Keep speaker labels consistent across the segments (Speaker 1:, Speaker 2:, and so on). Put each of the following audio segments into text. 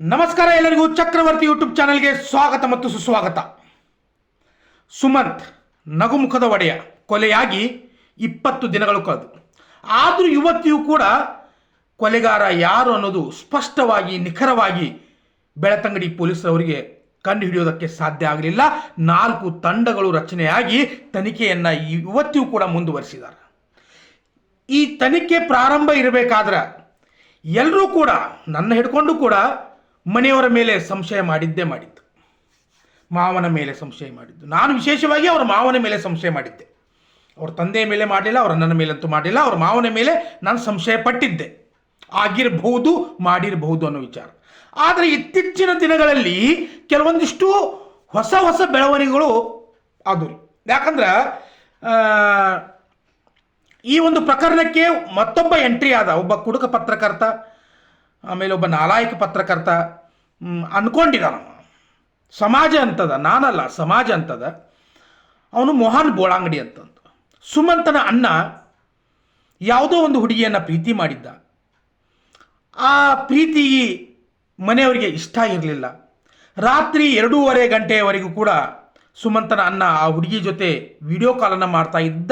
Speaker 1: ನಮಸ್ಕಾರ ಎಲ್ಲರಿಗೂ ಚಕ್ರವರ್ತಿ ಯೂಟ್ಯೂಬ್ ಚಾನೆಲ್ಗೆ ಸ್ವಾಗತ ಮತ್ತು ಸುಸ್ವಾಗತ. ಸುಮಂತ್, ನಗುಮುಖದ ಒಡೆಯ, ಕೊಲೆಯಾಗಿ ಇಪ್ಪತ್ತು ದಿನಗಳು ಕಳೆದು. ಆದರೂ ಇವತ್ತಿಯೂ ಕೂಡ ಕೊಲೆಗಾರ ಯಾರು ಅನ್ನೋದು ಸ್ಪಷ್ಟವಾಗಿ, ನಿಖರವಾಗಿ ಬೆಳತಂಗಡಿ ಪೊಲೀಸರವರಿಗೆ ಕಂಡುಹಿಡಿಯೋದಕ್ಕೆ ಸಾಧ್ಯ ಆಗಲಿಲ್ಲ. ನಾಲ್ಕು ತಂಡಗಳು ರಚನೆಯಾಗಿ ತನಿಖೆಯನ್ನು ಇವತ್ತಿಯೂ ಕೂಡ ಮುಂದುವರಿಸಿದ್ದಾರೆ. ಈ ತನಿಖೆ ಪ್ರಾರಂಭ ಇರಬೇಕಾದ್ರೆ ಎಲ್ಲರೂ ಕೂಡ, ನನ್ನ ಹಿಡ್ಕೊಂಡು ಕೂಡ ಮನೆಯವರ ಮೇಲೆ ಸಂಶಯ ಮಾಡಿದ್ದೇ ಮಾಡಿದ್ದು. ಮಾವನ ಮೇಲೆ ಸಂಶಯ ಮಾಡಿದ್ದು. ನಾನು ವಿಶೇಷವಾಗಿ ಅವರ ಮಾವನ ಮೇಲೆ ಸಂಶಯ ಮಾಡಿದ್ದೆ. ಅವ್ರ ತಂದೆಯ ಮೇಲೆ ಮಾಡಲಿಲ್ಲ ಅವರ ನನ್ನ ಅಂತೂ ಮಾಡಿಲ್ಲ, ಅವ್ರ ಮಾವನ ಮೇಲೆ ನಾನು ಸಂಶಯ ಪಟ್ಟಿದ್ದೆ. ಆಗಿರಬಹುದು, ಮಾಡಿರಬಹುದು ಅನ್ನೋ ವಿಚಾರ. ಆದರೆ ಇತ್ತೀಚಿನ ದಿನಗಳಲ್ಲಿ ಕೆಲವೊಂದಿಷ್ಟು ಹೊಸ ಹೊಸ ಬೆಳವಣಿಗೆಗಳು ಆದವು ಯಾಕಂದ್ರೆ ಈ ಒಂದು ಪ್ರಕರಣಕ್ಕೆ ಮತ್ತೊಬ್ಬ ಎಂಟ್ರಿ ಆದ, ಒಬ್ಬ ಕುಡುಕ ಪತ್ರಕರ್ತ ಆಮೇಲೆ ಒಬ್ಬ ನಾಲಾಯಕ ಪತ್ರಕರ್ತ ಅಂದ್ಕೊಂಡಿದ್ದಾನ ಸಮಾಜ ಅಂತದ, ನಾನಲ್ಲ, ಸಮಾಜ ಅಂತದ. ಅವನು ಮೋಹನ್ ಬೋಳಾಂಗಡಿ ಅಂತಂದು. ಸುಮಂತನ ಅಣ್ಣ ಯಾವುದೋ ಒಂದು ಹುಡುಗಿಯನ್ನು ಪ್ರೀತಿ ಮಾಡಿದ್ದ. ಆ ಪ್ರೀತಿ ಮನೆಯವರಿಗೆ ಇಷ್ಟ ಇರಲಿಲ್ಲ. ರಾತ್ರಿ ಎರಡೂವರೆ ಗಂಟೆಯವರೆಗೂ ಕೂಡ ಸುಮಂತನ ಅಣ್ಣ ಆ ಹುಡುಗಿ ಜೊತೆ ವಿಡಿಯೋ ಕಾಲನ್ನು ಮಾಡ್ತಾ ಇದ್ದ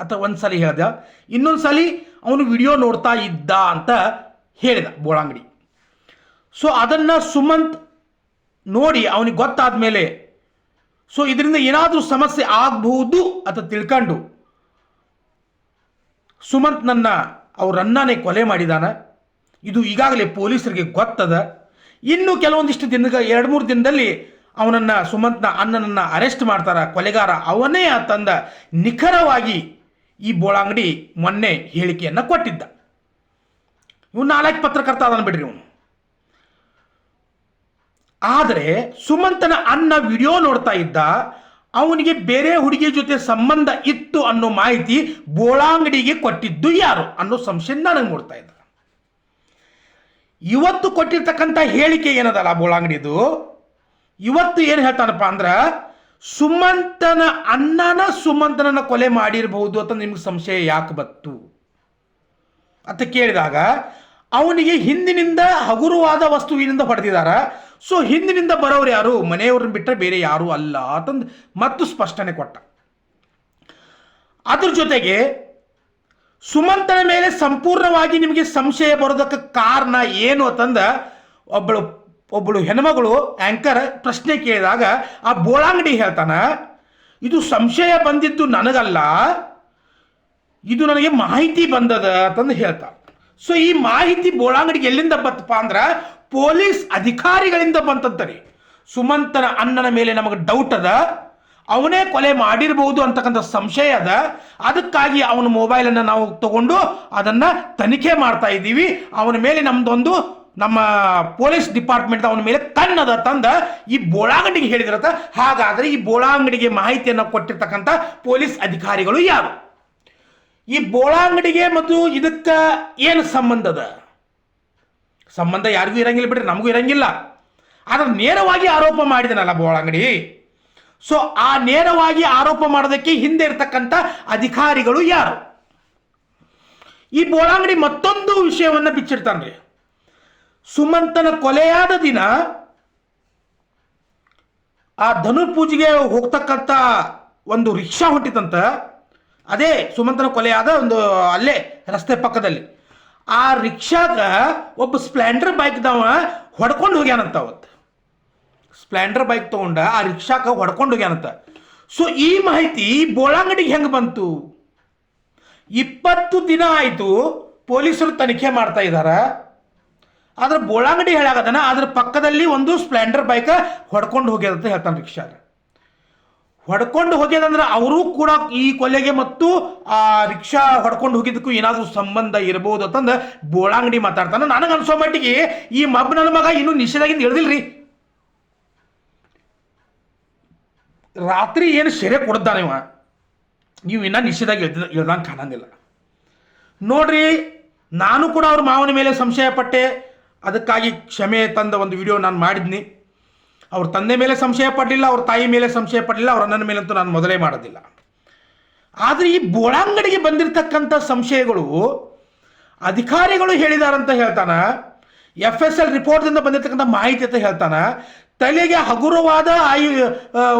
Speaker 1: ಅಥವಾ ಒಂದು ಸಲ ಹೇಳ್ದ. ಇನ್ನೊಂದು ಸಲ ಅವನು ವಿಡಿಯೋ ನೋಡ್ತಾ ಇದ್ದ ಅಂತ ಹೇಳಿದ ಬೋಳಾಂಗಡಿ. ಸೊ ಅದನ್ನು ಸುಮಂತ್ ನೋಡಿ ಅವನಿಗೆ ಗೊತ್ತಾದ ಮೇಲೆ ಸೊ ಇದರಿಂದ ಏನಾದರೂ ಸಮಸ್ಯೆ ಆಗಬಹುದು ಅಂತ ತಿಳ್ಕೊಂಡು, ಸುಮಂತ್ ನನ್ನ ಅವರನ್ನೇ ಕೊಲೆ ಮಾಡಿದಾನ. ಇದು ಈಗಾಗಲೇ ಪೊಲೀಸರಿಗೆ ಗೊತ್ತದ. ಇನ್ನು ಕೆಲವೊಂದಿಷ್ಟು ದಿನ ಎರಡು, ಮೂರು ದಿನದಲ್ಲಿ ಅವನನ್ನು, ಸುಮಂತ್ನ ಅಣ್ಣನನ್ನು ಅರೆಸ್ಟ್ ಮಾಡ್ತಾರ. ಕೊಲೆಗಾರ ಅವನೇ ತಂದ ನಿಖರವಾಗಿ ಈ ಬೋಳಾಂಗಡಿ ಮೊನ್ನೆ ಹೇಳಿಕೆಯನ್ನು ಕೊಟ್ಟಿದ್ದ. ಇವನು ನಾಲ್ಕು ಪತ್ರಕರ್ತ ಅದನ್ನು ಬಿಡ್ರಿ ಇವನು. ಆದರೆ ಸುಮಂತನ ಅಣ್ಣ ವಿಡಿಯೋ ನೋಡ್ತಾ ಇದ್ದ, ಅವನಿಗೆ ಬೇರೆ ಹುಡುಗಿ ಜೊತೆ ಸಂಬಂಧ ಇತ್ತು ಅನ್ನೋ ಮಾಹಿತಿ ಬೋಳಾಂಗಡಿಗೆ ಕೊಟ್ಟಿದ್ದು ಯಾರು ಅನ್ನೋ ಸಂಶಯ ನನಗೆ ನೋಡ್ತಾ ಇದ್ದ ಇವತ್ತು ಕೊಟ್ಟಿರ್ತಕ್ಕಂಥ ಹೇಳಿಕೆ ಏನದಲ್ಲ ಬೋಳಾಂಗಡಿದು? ಇವತ್ತು ಏನು ಹೇಳ್ತಾನಪ್ಪ ಅಂದ್ರೆ, ಸುಮಂತನ ಅಣ್ಣನ ಸುಮಂತನನ್ನ ಕೊಲೆ ಮಾಡಿರಬಹುದು ಅಂತ ನಿಮ್ಗೆ ಸಂಶಯ ಯಾಕೆ ಬತ್ತು ಅಂತ ಕೇಳಿದಾಗ, ಅವನಿಗೆ ಹಿಂದಿನಿಂದ ಹಗುರವಾದ ವಸ್ತುವಿನಿಂದ ಹೊಡೆದಿದ್ದಾರೆ ಸೊ ಹಿಂದಿನಿಂದ ಬರೋರು ಯಾರು? ಮನೆಯವ್ರನ್ನ ಬಿಟ್ಟರೆ ಬೇರೆ ಯಾರು ಅಲ್ಲ ಅಂತಂದು ಮತ್ತು ಸ್ಪಷ್ಟನೆ ಕೊಟ್ಟ. ಅದ್ರ ಜೊತೆಗೆ, ಸುಮಂತನ ಮೇಲೆ ಸಂಪೂರ್ಣವಾಗಿ ನಿಮಗೆ ಸಂಶಯ ಬರೋದಕ್ಕೆ ಕಾರಣ ಏನು ಅಂತಂದ ಒಬ್ಬಳು ಒಬ್ಬಳು ಹೆಣ್ಮಗಳು ಆಂಕರ್ ಪ್ರಶ್ನೆ ಕೇಳಿದಾಗ ಆ ಬೋಳಾಂಗಡಿ ಹೇಳ್ತಾನ, ಇದು ಸಂಶಯ ಬಂದಿದ್ದು ನನಗಲ್ಲ ಇದು ನನಗೆ ಮಾಹಿತಿ ಬಂದದ ಅಂತಂದು ಹೇಳ್ತಾ. ಸೊ ಈ ಮಾಹಿತಿ ಬೋಳಾಂಗಡಿಗೆ ಎಲ್ಲಿಂದ ಬಂತಪ್ಪ ಅಂದ್ರೆ ಪೊಲೀಸ್ ಅಧಿಕಾರಿಗಳಿಂದ ಬಂತಂತರಿ. ಸುಮಂತನ ಅಣ್ಣನ ಮೇಲೆ ನಮಗೆ ಡೌಟ್ ಅದ. ಅವನೇ ಕೊಲೆ ಮಾಡಿರಬಹುದು ಅಂತಕ್ಕಂಥ ಸಂಶಯ ಅದ. ಅದಕ್ಕಾಗಿ ಅವನ ಮೊಬೈಲನ್ನು ನಾವು ತಗೊಂಡು ಅದನ್ನು ತನಿಖೆ ಮಾಡ್ತಾ ಇದ್ದೀವಿ. ಅವನ ಮೇಲೆ ನಮ್ದೊಂದು ನಮ್ಮ ಪೊಲೀಸ್ ಡಿಪಾರ್ಟ್ಮೆಂಟ್ ಅವನ ಮೇಲೆ ಕಣ್ಣದ ತಂದ. ಈ ಬೋಳಾಂಗಡಿಗೆ ಹೇಳಿದ್ರತ. ಹಾಗಾದ್ರೆ ಈ ಬೋಳಾಂಗಡಿಗೆ ಮಾಹಿತಿಯನ್ನು ಕೊಟ್ಟಿರ್ತಕ್ಕಂಥ ಪೊಲೀಸ್ ಅಧಿಕಾರಿಗಳು ಯಾರು? ಈ ಬೋಳಾಂಗಡಿಗೆ ಮತ್ತು ಇದಕ್ಕೆ ಏನು ಸಂಬಂಧ ಅದ? ಸಂಬಂಧ ಯಾರಿಗೂ ಇರಂಗಿಲ್ಲ ಬಿಡ್ರಿ, ನಮಗೂ ಇರಂಗಿಲ್ಲ. ಆದ್ರೆ ನೇರವಾಗಿ ಆರೋಪ ಮಾಡಿದನಲ್ಲ ಬೋಳಾಂಗಡಿ. ಸೊ ಆ ನೇರವಾಗಿ ಆರೋಪ ಮಾಡೋದಕ್ಕೆ ಹಿಂದೆ ಇರ್ತಕ್ಕಂಥ ಅಧಿಕಾರಿಗಳು ಯಾರು? ಈ ಬೋಳಾಂಗಡಿ ಮತ್ತೊಂದು ವಿಷಯವನ್ನು ಬಿಚ್ಚಿಡ್ತಾನ್ರಿ ಸುಮಂತನ ಕೊಲೆಯಾದ ದಿನ ಆ ಧನುರ್ ಪೂಜೆಗೆ ಹೋಗ್ತಕ್ಕಂಥ ಒಂದು ರಿಕ್ಷಾ ಹೊಂಟಿತಂತ. ಅದೇ ಸುಮಂತನ ಕೊಲೆಯಾದ ಒಂದು ಅಲ್ಲೇ ರಸ್ತೆ ಪಕ್ಕದಲ್ಲಿ. ಆ ರಿಕ್ಷಾಗ ಒಬ್ಬ ಸ್ಪ್ಲೆಂಡರ್ ಬೈಕ್ದವ ಹೊಡ್ಕೊಂಡು ಹೋಗ್ಯಾನಂತ ಅವತ್ತು ಸ್ಪ್ಲೆಂಡರ್ ಬೈಕ್ ತಗೊಂಡ ಆ ರಿಕ್ಷಾಕ ಹೊಡ್ಕೊಂಡು ಹೋಗ್ಯಾನಂತ. ಸೊ ಈ ಮಾಹಿತಿ ಬೋಳಾಂಗಡಿಗೆ ಹೆಂಗೆ ಬಂತು? ಇಪ್ಪತ್ತು ದಿನ ಆಯಿತು ಪೊಲೀಸರು ತನಿಖೆ ಮಾಡ್ತಾ ಇದ್ದಾರೆ ಆದ್ರೆ ಬೋಳಾಂಗಡಿ ಹೇಳಾಗದನ ಅದ್ರ ಪಕ್ಕದಲ್ಲಿ ಒಂದು ಸ್ಪ್ಲೆಂಡರ್ ಬೈಕ್ ಹೊಡ್ಕೊಂಡು ಹೋಗ್ಯದಂತ ಹೇಳ್ತಾನೆ ರಿಕ್ಷಾಗ. ಹೊಡ್ಕೊಂಡು ಹೋಗ್ಯದಂದ್ರೆ ಅವರೂ ಕೂಡ ಈ ಕೊಲೆಗೆ ಮತ್ತು ಆ ರಿಕ್ಷಾ ಹೊಡ್ಕೊಂಡು ಹೋಗಿದ್ದಕ್ಕೂ ಏನಾದರೂ ಸಂಬಂಧ ಇರಬಹುದು ಅಂತಂದು ಬೋಳಾಂಗಡಿ ಮಾತಾಡ್ತಾನೆ. ನನಗೆ ಅನ್ಸೋ ಮಟ್ಟಿಗೆ ಈ ಮಬ್ಬ ನನ್ನ ಮಗ ಇನ್ನೂ ನಿಷೇಧಾಗಿಂದ ಇಳ್ದಿಲ್ರಿ. ರಾತ್ರಿ ಏನು ಸೆರೆ ಕೊಡ್ತಾನೆ ಇವ. ನೀವು ಇನ್ನೂ ನಿಷೇಧಾಗಿ ಇಳ್ದ, ಇಳ್ದಂಗೆ ಕಾಣಂಗಿಲ್ಲ. ನೋಡ್ರಿ, ನಾನು ಕೂಡ ಅವ್ರ ಮಾವನ ಮೇಲೆ ಸಂಶಯ ಪಟ್ಟೆ ಅದಕ್ಕಾಗಿ ಕ್ಷಮೆ ತಂದ ಒಂದು ವಿಡಿಯೋ ನಾನು ಮಾಡಿದ್ನಿ. ಅವ್ರ ತಂದೆ ಮೇಲೆ ಸಂಶಯ ಪಡಲಿಲ್ಲ, ಅವ್ರ ತಾಯಿ ಮೇಲೆ ಸಂಶಯ ಪಡಲಿಲ್ಲ, ಅವ್ರ ಅಣ್ಣನ ಮೇಲಂತೂ ನಾನು ಮೊದಲೇ ಮಾಡೋದಿಲ್ಲ. ಆದರೆ ಈ ಬೋಳಾಂಗಡಿಗೆ ಬಂದಿರತಕ್ಕಂಥ ಸಂಶಯಗಳು ಅಧಿಕಾರಿಗಳು ಹೇಳಿದಾರಂತ ಹೇಳ್ತಾನ ಎಫ್ ಎಸ್ ಎಲ್ ರಿಪೋರ್ಟ್ದಿಂದ ಬಂದಿರತಕ್ಕಂಥ ಮಾಹಿತಿ ಅಂತ ಹೇಳ್ತಾನ, ತಲೆಗೆ ಹಗುರವಾದ ಆಯು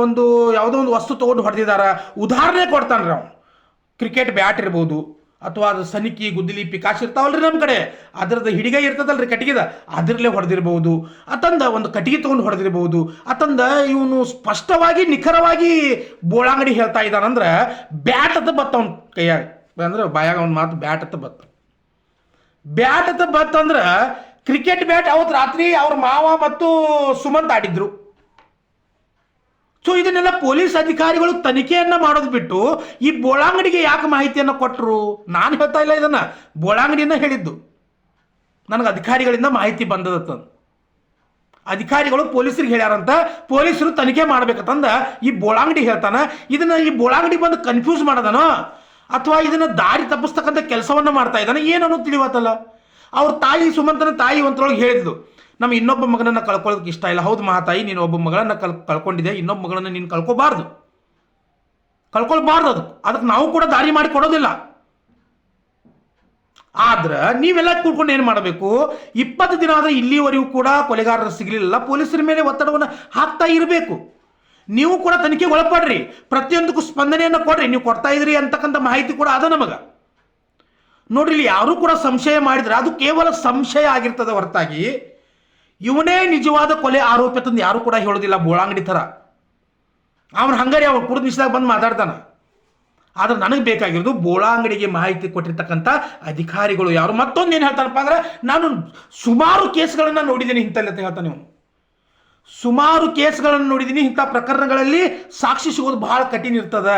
Speaker 1: ಒಂದು ಯಾವುದೋ ಒಂದು ವಸ್ತು ತೊಗೊಂಡು ಹೊಡೆದಿದ್ದಾರ. ಉದಾಹರಣೆ ಕೊಡ್ತಾನ್ರಿ ಅವ್ನು. ಕ್ರಿಕೆಟ್ ಬ್ಯಾಟ್ ಇರ್ಬೋದು ಅಥವಾ ಅದು ಸನಿಕಿ, ಗುದ್ದಲಿ, ಪಿಕಾಶ್ ಇರ್ತಾವಲ್ರಿ ನಮ್ಮ ಕಡೆ. ಅದರದ್ದು ಹಿಡಿಗೆ ಇರ್ತದಲ್ರಿ ಕಟ್ಟಿಗೆದ. ಅದರಲ್ಲೇ ಹೊಡೆದಿರ್ಬೋದು ಅತಂದ ಒಂದು ಕಟ್ಟಿಗೆ ತಗೊಂಡು ಹೊಡೆದಿರ್ಬೋದು ಅತಂದ ಇವನು ಸ್ಪಷ್ಟವಾಗಿ, ನಿಖರವಾಗಿ ಬೋಳಾಂಗಡಿ ಹೇಳ್ತಾ ಇದ್ದಾನಂದ್ರೆ ಬ್ಯಾಟ್ ಅಂತ ಬತ್ತ ಅವ್ನ ಕೈಯಾಗ ಅಂದ್ರೆ ಬಾಯಾಗ ಅವ್ನ ಮಾತು ಬ್ಯಾಟ್ ಅಂತ ಬತ್ತ ಬ್ಯಾಟ್ ಅಂತ ಬತ್ತಂದ್ರೆ ಕ್ರಿಕೆಟ್ ಬ್ಯಾಟ್ ಅವತ್ತು ರಾತ್ರಿ ಅವ್ರ ಮಾವ ಮತ್ತು ಸುಮಂತ್ ಆಡಿದ್ರು. ಸೊ ಇದನ್ನೆಲ್ಲ ಪೊಲೀಸ್ ಅಧಿಕಾರಿಗಳು ತನಿಖೆಯನ್ನ ಮಾಡೋದು ಬಿಟ್ಟು ಈ ಬೋಳಾಂಗಡಿಗೆ ಯಾಕೆ ಮಾಹಿತಿಯನ್ನು ಕೊಟ್ಟರು ನಾನು ಹೇಳ್ತಾ ಇಲ್ಲ ಇದನ್ನ. ಬೋಳಾಂಗಡಿಯನ್ನ ಹೇಳಿದ್ದು. ನನಗೆ ಅಧಿಕಾರಿಗಳಿಂದ ಮಾಹಿತಿ ಬಂದದತ್ತ ಅಧಿಕಾರಿಗಳು ಪೊಲೀಸರಿಗೆ ಹೇಳ್ಯಾರಂತ ಪೊಲೀಸರು ತನಿಖೆ ಮಾಡ್ಬೇಕಂತಂದ ಈ ಬೋಳಾಂಗಡಿ ಹೇಳ್ತಾನ. ಇದನ್ನ ಈ ಬೋಳಾಂಗಡಿ ಬಂದು ಕನ್ಫ್ಯೂಸ್ ಮಾಡೋದನೋ? ಅಥವಾ ಇದನ್ನ ದಾರಿ ತಪ್ಪಿಸ್ತಕ್ಕಂಥ ಕೆಲಸವನ್ನ ಮಾಡ್ತಾ ಇದ್ದಾನೆ? ಏನನ್ನೋ ತಿಳಿವತ್ತಲ್ಲ. ಅವ್ರ ತಾಯಿ ಸುಮಂತನ ತಾಯಿ ಒಂದ್ರೊಳಗೆ ಹೇಳಿದ್ಲು. ನಮ್ಮ ಇನ್ನೊಬ್ಬ ಮಗನನ್ನು ಕಳ್ಕೊಳ್ಳೋದಕ್ಕೆ ಇಷ್ಟ ಇಲ್ಲ. ಹೌದು ಮಹಾತಾಯಿ ನೀನು ಒಬ್ಬ ಮಗಳನ್ನು ಕಲ್ ಕಳ್ಕೊಂಡಿದೆ ಇನ್ನೊಬ್ಬ ಮಗಳನ್ನು ನೀನು ಕಳ್ಕೊಬಾರ್ದು. ಕಳ್ಕೊಳ್ಬಾರ್ದು ಅದಕ್ಕೆ ಅದಕ್ಕೆ ನಾವು ಕೂಡ ದಾರಿ ಮಾಡಿ ಕೊಡೋದಿಲ್ಲ. ಆದ್ರೆ ನೀವೆಲ್ಲ ಕೂಡ್ಕೊಂಡು ಏನು ಮಾಡಬೇಕು? ಇಪ್ಪತ್ತು ದಿನ ಆದರೆ ಇಲ್ಲಿವರೆಗೂ ಕೂಡ ಕೊಲೆಗಾರರು ಸಿಗಲಿಲ್ಲ. ಪೊಲೀಸರ ಮೇಲೆ ಒತ್ತಡವನ್ನು ಹಾಕ್ತಾ ಇರಬೇಕು. ನೀವು ಕೂಡ ತನಿಖೆಗೆ ಒಳಪಡ್ರಿ. ಪ್ರತಿಯೊಂದಕ್ಕೂ ಸ್ಪಂದನೆಯನ್ನು ಕೊಡ್ರಿ. ನೀವು ಕೊಡ್ತಾ ಇದ್ರಿ ಅಂತಕ್ಕಂಥ ಮಾಹಿತಿ ಕೂಡ ಅದ ನಮಗೆ. ನೋಡ್ರಿ, ಇಲ್ಲಿ ಯಾರು ಕೂಡ ಸಂಶಯ ಮಾಡಿದ್ರೆ ಅದು ಕೇವಲ ಸಂಶಯ ಆಗಿರ್ತದೆ ಹೊರತಾಗಿ. ಇವನೇ ನಿಜವಾದ ಕೊಲೆ ಆರೋಪಿ ತಂದು ಯಾರು ಕೂಡ ಹೇಳೋದಿಲ್ಲ ಬೋಳಾಂಗಡಿ ಥರ. ಅವನು ಹಂಗಾರಿ, ಅವನು ಕುಡಿದ ವಿಷಯದಾಗ ಬಂದು ಮಾತಾಡ್ತಾನೆ. ಆದ್ರೆ ನನಗೆ ಬೇಕಾಗಿರೋದು ಬೋಳಾಂಗಡಿಗೆ ಮಾಹಿತಿ ಕೊಟ್ಟಿರ್ತಕ್ಕಂಥ ಅಧಿಕಾರಿಗಳು ಯಾರು. ಮತ್ತೊಂದು ಏನು ಹೇಳ್ತಾರಪ್ಪ ಅಂದ್ರೆ, ನಾನು ಸುಮಾರು ಕೇಸ್ಗಳನ್ನು ನೋಡಿದ್ದೀನಿ ಇಂಥಲ್ಲಿ ಅಂತ ಹೇಳ್ತಾನೆ ಇವನು. ಸುಮಾರು ಕೇಸ್ಗಳನ್ನು ನೋಡಿದ್ದೀನಿ, ಇಂಥ ಪ್ರಕರಣಗಳಲ್ಲಿ ಸಾಕ್ಷಿ ಸಿಗೋದು ಬಹಳ ಕಠಿಣ ಇರ್ತದ.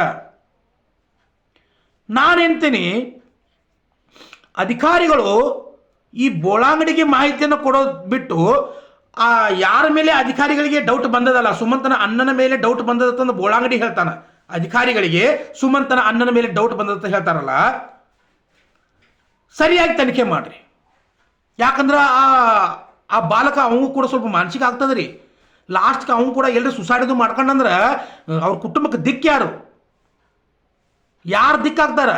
Speaker 1: ನಾನೆಂತೀನಿ ಅಧಿಕಾರಿಗಳು ಈ ಬೋಳಾಂಗಡಿಗೆ ಮಾಹಿತಿಯನ್ನು ಕೊಡೋದು ಬಿಟ್ಟು, ಆ ಯಾರ ಮೇಲೆ ಅಧಿಕಾರಿಗಳಿಗೆ ಡೌಟ್ ಬಂದದಲ್ಲ, ಸುಮಂತನ ಅಣ್ಣನ ಮೇಲೆ ಡೌಟ್ ಬಂದದಂತ ಬೋಳಾಂಗಡಿ ಹೇಳ್ತಾನ. ಅಧಿಕಾರಿಗಳಿಗೆ ಸುಮಂತನ ಅಣ್ಣನ ಮೇಲೆ ಡೌಟ್ ಬಂದದಂತ ಹೇಳ್ತಾರಲ್ಲ, ಸರಿಯಾಗಿ ತನಿಖೆ ಮಾಡ್ರಿ. ಯಾಕಂದ್ರೆ ಆ ಆ ಬಾಲಕ ಅವನು ಕೂಡ ಸ್ವಲ್ಪ ಮಾನಸಿಕ ಆಗ್ತದ್ರಿ. ಲಾಸ್ಟ್ಗೆ ಅವನು ಕೂಡ ಎಲ್ಲರೂ ಸುಸೈಡದು ಮಾಡ್ಕೊಂಡಂದ್ರೆ, ಅವ್ರ ಕುಟುಂಬಕ್ಕೆ ದಿಕ್ಕು ಯಾರು? ಯಾರು ದಿಕ್ಕಾಗ್ತಾರ?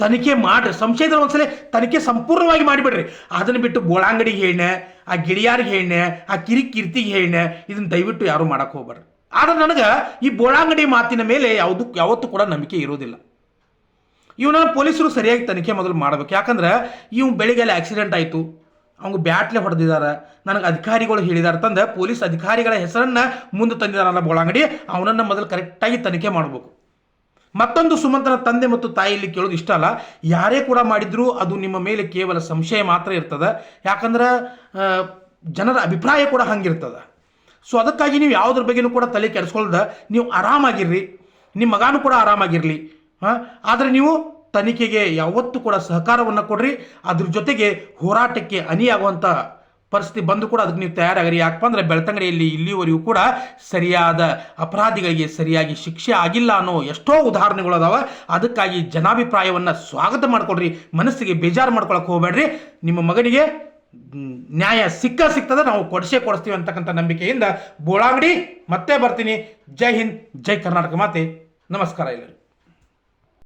Speaker 1: ತನಿಖೆ ಮಾಡ್ರಿ. ಸಂಶಯದ ಒಂದ್ಸಲ ತನಿಖೆ ಸಂಪೂರ್ಣವಾಗಿ ಮಾಡಿಬಿಡ್ರಿ. ಅದನ್ನು ಬಿಟ್ಟು ಬೋಳಾಂಗಡಿಗೆ ಹೇಳಿನೆ, ಆ ಗಿಳಿಯಾರಿಗೆ ಹೇಳಿನೆ, ಆ ಕಿರಿ ಕೀರ್ತಿಗೆ ಹೇಳಿನೆ, ಇದನ್ನ ದಯವಿಟ್ಟು ಯಾರು ಮಾಡಕ್ಕೆ ಹೋಗ್ಬೇಡ್ರಿ ಆದ್ರೆ ನನಗೆ ಈ ಬೋಳಾಂಗಡಿ ಮಾತಿನ ಮೇಲೆ ಯಾವುದು ಯಾವತ್ತೂ ಕೂಡ ನಂಬಿಕೆ ಇರೋದಿಲ್ಲ. ಇವನ ಪೊಲೀಸರು ಸರಿಯಾಗಿ ತನಿಖೆ ಮೊದಲು ಮಾಡಬೇಕು. ಯಾಕಂದ್ರೆ ಇವ್ ಬೆಳಿಗ್ಗೆ ಆಕ್ಸಿಡೆಂಟ್ ಆಯಿತು. ಅವ್ಗೆ ಬ್ಯಾಟ್ಲೆ ಹೊಡೆದಿದ್ದಾರೆ ನನಗೆ ಅಧಿಕಾರಿಗಳು ಹೇಳಿದಾರ ತಂದ, ಪೊಲೀಸ್ ಅಧಿಕಾರಿಗಳ ಹೆಸರನ್ನ ಮುಂದೆ ತಂದಿದಾರಲ್ಲ ಬೋಳಾಂಗಡಿ ಅವನನ್ನು ಮೊದಲು ಕರೆಕ್ಟಾಗಿ ತನಿಖೆ ಮಾಡಬೇಕು. ಮತ್ತೊಂದು ಸುಮಂತನ ತಂದೆ ಮತ್ತು ತಾಯಿ ಇಲ್ಲಿ ಕೇಳೋದು ಇಷ್ಟ ಅಲ್ಲ. ಯಾರೇ ಕೂಡ ಮಾಡಿದ್ರು ಅದು ನಿಮ್ಮ ಮೇಲೆ ಕೇವಲ ಸಂಶಯ ಮಾತ್ರ ಇರ್ತದೆ. ಯಾಕಂದ್ರೆ ಜನರ ಅಭಿಪ್ರಾಯ ಕೂಡ ಹಂಗಿರ್ತದೆ. ಸೊ ಅದಕ್ಕಾಗಿ ನೀವು ಯಾವುದ್ರ ಬಗ್ಗೆನೂ ಕೂಡ ತಲೆ ಕೆಡಿಸ್ಕೊಳ್ದ. ನೀವು ಆರಾಮಾಗಿರ್ರಿ. ನಿಮ್ಮ ಮಗಾನು ಕೂಡ ಆರಾಮಾಗಿರಲಿ. ಹಾಂ ಆದರೆ ನೀವು ತನಿಖೆಗೆ ಯಾವತ್ತೂ ಕೂಡ ಸಹಕಾರವನ್ನು ಕೊಡ್ರಿ. ಅದ್ರ ಜೊತೆಗೆ ಹೋರಾಟಕ್ಕೆ ಅಣಿಯಾಗುವಂಥ ಪರಿಸ್ಥಿತಿ ಬಂದು ಕೂಡ ಅದಕ್ಕೆ ನೀವು ತಯಾರಾಗಿರಿ. ಯಾಕಪ್ಪ ಅಂದ್ರೆ ಬೆಳ್ತಂಗಡಿಯಲ್ಲಿ ಇಲ್ಲಿವರೆಗೂ ಕೂಡ ಸರಿಯಾದ ಅಪರಾಧಿಗಳಿಗೆ ಸರಿಯಾಗಿ ಶಿಕ್ಷೆ ಆಗಿಲ್ಲ ಅನ್ನೋ ಎಷ್ಟೋ ಉದಾಹರಣೆಗಳು ಅದಾವ. ಅದಕ್ಕಾಗಿ ಜನಾಭಿಪ್ರಾಯವನ್ನು ಸ್ವಾಗತ ಮಾಡ್ಕೊಡ್ರಿ. ಮನಸ್ಸಿಗೆ ಬೇಜಾರು ಮಾಡ್ಕೊಳಕ್ಕೆ ಹೋಗಬೇಡ್ರಿ. ನಿಮ್ಮ ಮಗನಿಗೆ ನ್ಯಾಯ ಸಿಕ್ಕ ಸಿಗ್ತದೆ ನಾವು ಕೊಡಿಸೇ ಕೊಡಿಸ್ತೀವಿ ಅಂತಕ್ಕಂಥ ನಂಬಿಕೆಯಿಂದ ಬೋಳಾಂಗಡಿ ಮತ್ತೆ ಬರ್ತೀನಿ. ಜೈ ಹಿಂದ್, ಜೈ ಕರ್ನಾಟಕ ಮಾತೆ. ನಮಸ್ಕಾರ ಎಲ್ಲರಿಗೂ.